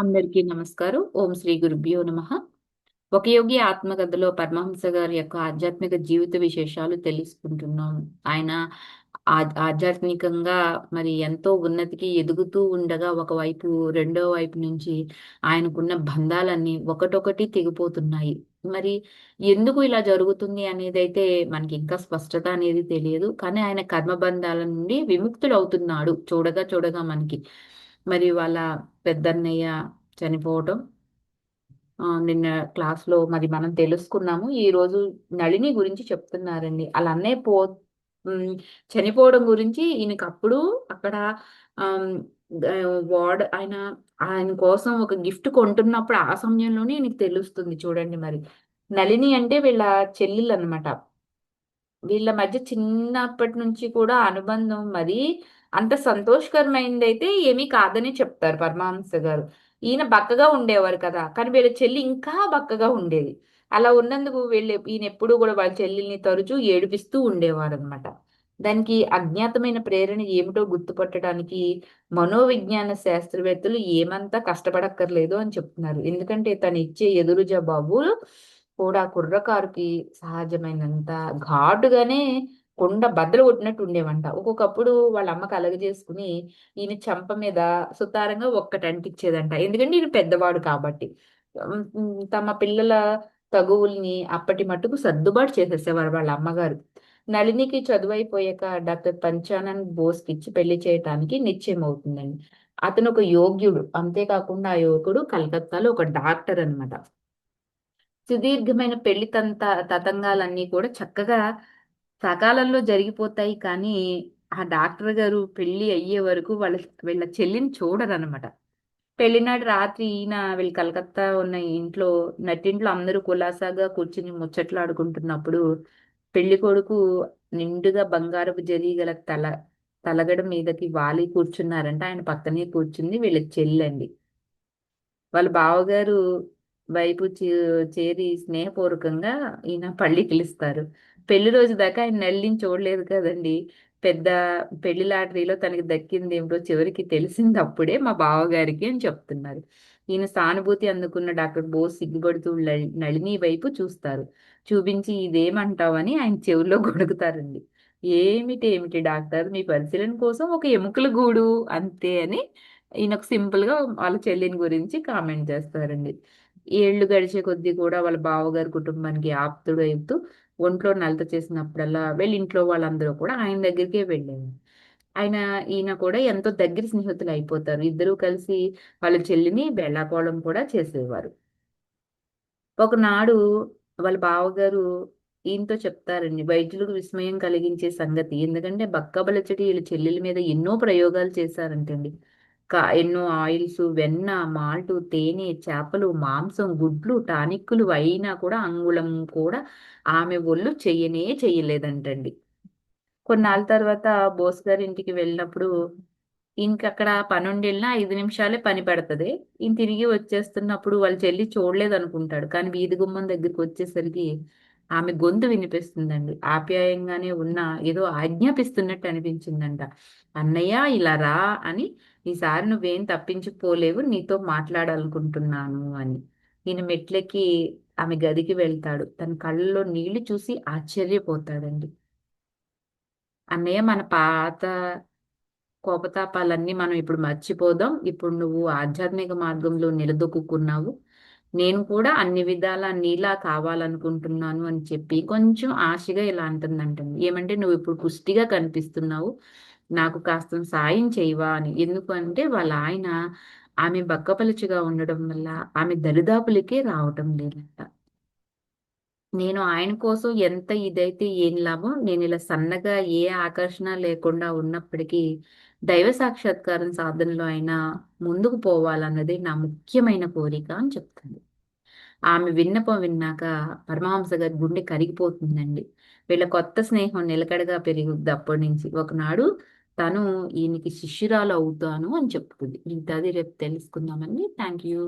అందరికీ నమస్కారం. ఓం శ్రీ గురుభ్యో నమ. ఒక యోగి ఆత్మకథలో పరమహంస గారి యొక్క ఆధ్యాత్మిక జీవిత విశేషాలు తెలుసుకుంటున్నాం. ఆయన ఆధ్యాత్మికంగా మరి ఎంతో ఉన్నతికి ఎదుగుతూ ఉండగా ఒకవైపు రెండో వైపు నుంచి ఆయనకున్న బంధాలన్నీ ఒకటొకటి తెగిపోతున్నాయి. మరి ఎందుకు ఇలా జరుగుతుంది అనేది అయితే మనకి ఇంకా స్పష్టత అనేది తెలియదు. కానీ ఆయన కర్మబంధాల నుండి విముక్తుడు అవుతున్నాడు చూడగా చూడగా మనకి. మరి వాళ్ళ పెద్దన్నయ్య చనిపోవటం. నిన్న క్లాస్లో మరి మనం తెలుసుకున్నాము. ఈ రోజు నళిని గురించి చెప్తున్నారండి. వాళ్ళ అన్నయ్య పో చనిపోవడం గురించి ఈయనకి అప్పుడు అక్కడ వార్డ్ ఆయన ఆయన కోసం ఒక గిఫ్ట్ కొంటున్నప్పుడు ఆ సమయంలోనే ఈయనకి తెలుస్తుంది చూడండి మరి. నళిని అంటే వీళ్ళ చెల్లెలు అనమాట వీళ్ళ మధ్య చిన్నప్పటి నుంచి కూడా అనుబంధం మరి అంత సంతోషకరమైనది అయితే ఏమీ కాదని చెప్తారు పరమహంస గారు. ఈయన బక్కగా ఉండేవారు కదా కానీ వీళ్ళ చెల్లి ఇంకా బక్కగా ఉండేది. అలా ఉన్నందుకు వీళ్ళు ఈయన ఎప్పుడు కూడా వాళ్ళ చెల్లిని తరచూ ఏడిపిస్తూ ఉండేవారు అనమాట దానికి అజ్ఞాతమైన ప్రేరణ ఏమిటో గుర్తుపట్టడానికి మనోవిజ్ఞాన శాస్త్రవేత్తలు ఏమంతా కష్టపడక్కర్లేదు అని చెప్తున్నారు. ఎందుకంటే తను ఇచ్చే ఎదురు జవాబు కూడా కుర్రకారుకి సహజమైనంత ఘాటుగానే కొండ బద్దలు కొట్టినట్టు ఉండేవంట. ఒక్కొక్కప్పుడు వాళ్ళ అమ్మకి అలగ చేసుకుని ఈయన చంప మీద సుతారంగా ఒక్కటి అంటించేదంట. ఎందుకంటే ఈయన పెద్దవాడు కాబట్టి. తమ పిల్లల తగువుల్ని అప్పటి మట్టుకు సర్దుబాటు చేసేసేవారు వాళ్ళ అమ్మగారు. నళినికి చదువు అయిపోయాక డాక్టర్ పంచానంద్ బోస్కి ఇచ్చి పెళ్ళి చేయటానికి నిశ్చయం అవుతుందండి అతను ఒక యోగ్యుడు. అంతేకాకుండా ఆ యువకుడు కలకత్తాలో ఒక డాక్టర్ అనమాట సుదీర్ఘమైన పెళ్ళి తంత తతంగాలన్నీ కూడా చక్కగా సకాలంలో జరిగిపోతాయి కానీ ఆ డాక్టర్ గారు పెళ్ళి అయ్యే వరకు వాళ్ళ వీళ్ళ చెల్లిని చూడరనమాట పెళ్ళినాడు రాత్రి ఈయన వీళ్ళు కలకత్తా ఉన్న ఇంట్లో నట్టింట్లో అందరూ కులాసాగా కూర్చుని ముచ్చట్లు ఆడుకుంటున్నప్పుడు పెళ్ళి కొడుకు నిండుగా బంగారపు గల తల తలగడ మీదకి వాలి కూర్చున్నారంట. ఆయన పక్కనే కూర్చుంది వీళ్ళ చెల్లండి. వాళ్ళ బావగారు వైపు చేరి స్నేహపూర్వకంగా ఈయన పళ్ళి పిలుస్తారు. పెళ్ళి రోజు దాకా ఆయన నల్లిని చూడలేదు కదండి. పెద్ద పెళ్ళి లాటరీలో తనకి దక్కింది ఏమిటో చివరికి తెలిసింది అప్పుడే మా బావగారికి అని చెప్తున్నారు. ఈయన సానుభూతి అందుకున్న డాక్టర్ బోస్ సిగ్గుపడుతూ నళిని వైపు చూస్తారు. చూపించి ఇదేమంటావని ఆయన చెవుల్లో గొడుగుతారండి. ఏమిటి ఏమిటి డాక్టర్ మీ పరిశీలన కోసం ఒక ఎముకల గూడు అంతే అని ఈయనకు సింపుల్గా వాళ్ళ చెల్లిని గురించి కామెంట్ చేస్తారండి. ఏళ్ళు గడిచే కొద్దీ కూడా వాళ్ళ బావగారి కుటుంబానికి ఆప్తుడు అవుతూ ఒంట్లో నలత చేసినప్పుడల్లా వెళ్ళి ఇంట్లో వాళ్ళందరూ కూడా ఆయన దగ్గరికే వెళ్ళారు ఆయన ఈయన కూడా ఎంతో దగ్గర స్నేహితులు అయిపోతారు. ఇద్దరూ కలిసి వాళ్ళ చెల్లిని బెళ్ళాకోవడం కూడా చేసేవారు. ఒకనాడు వాళ్ళ బావగారు ఈయనతో చెప్తారండి వైద్యులకు విస్మయం కలిగించే సంగతి. ఎందుకంటే బక్కబలచటి వీళ్ళ చెల్లెల మీద ఎన్నో ప్రయోగాలు చేశారంటండి. ఎన్నో ఆయిల్స్ వెన్న మాల్టు తేనె చేపలు మాంసం గుడ్లు టానిక్కులు అయినా కూడా అంగుళం కూడా ఆమె ఒళ్ళు చెయ్యనే చెయ్యలేదంటండి. కొన్నాళ్ళ తర్వాత బోస్ గారి ఇంటికి వెళ్ళినప్పుడు ఇంకక్కడ పనుండి వెళ్ళినా ఐదు నిమిషాలే పని పడుతుంది. ఈయన తిరిగి వచ్చేస్తున్నప్పుడు వాళ్ళ చెల్లి చూడలేదు అనుకుంటాడు కానీ వీధి గుమ్మం దగ్గరికి వచ్చేసరికి ఆమె గొంతు వినిపిస్తుందండి. ఆప్యాయంగానే ఉన్న ఏదో ఆజ్ఞాపిస్తున్నట్టు అనిపించిందంట. అన్నయ్య ఇలా రా అని ఈసారి నువ్వేం తప్పించుకోలేవు నీతో మాట్లాడాలనుకుంటున్నాను అని. ఈయన మెట్లకి ఆమె గదికి వెళ్తాడు. తన కళ్ళలో నీళ్ళు చూసి ఆశ్చర్యపోతాడండి. అన్నయ్య మన పాత కోపతాపాలన్నీ మనం ఇప్పుడు మర్చిపోదాం. ఇప్పుడు నువ్వు ఆధ్యాత్మిక మార్గంలో నిలదొక్కున్నావు నేను కూడా అన్ని విధాల నీలా కావాలనుకుంటున్నాను అని చెప్పి కొంచెం ఆశగా ఇలా అంటుందంటండి ఏమంటే నువ్వు ఇప్పుడు పుష్టిగా కనిపిస్తున్నావు. నాకు కాస్త సాయం చేయవా అని. ఎందుకంటే వాళ్ళ ఆయన ఆమె బక్కపలుచుగా ఉండడం వల్ల ఆమె దరిదాపులకే రావటం లేదంట. నేను ఆయన కోసం ఎంత ఇదైతే ఏం లాభం నేను ఇలా సన్నగా ఏ ఆకర్షణ లేకుండా ఉన్నప్పటికీ దైవ సాక్షాత్కారం సాధనలో అయినా ముందుకు పోవాలన్నది నా ముఖ్యమైన కోరిక అని చెప్తుంది ఆమె విన్నపం విన్నాక పరమహంస గారి గుండె కరిగిపోతుందండి. వీళ్ళ కొత్త స్నేహం నిలకడగా పెరుగుద్ది అప్పటి నుంచి. ఒకనాడు తను ఈయనకి శిష్యురాలు అవుతాను అని చెప్తుంది మిగతాది రేపు తెలుసుకుందామండి. Thank you.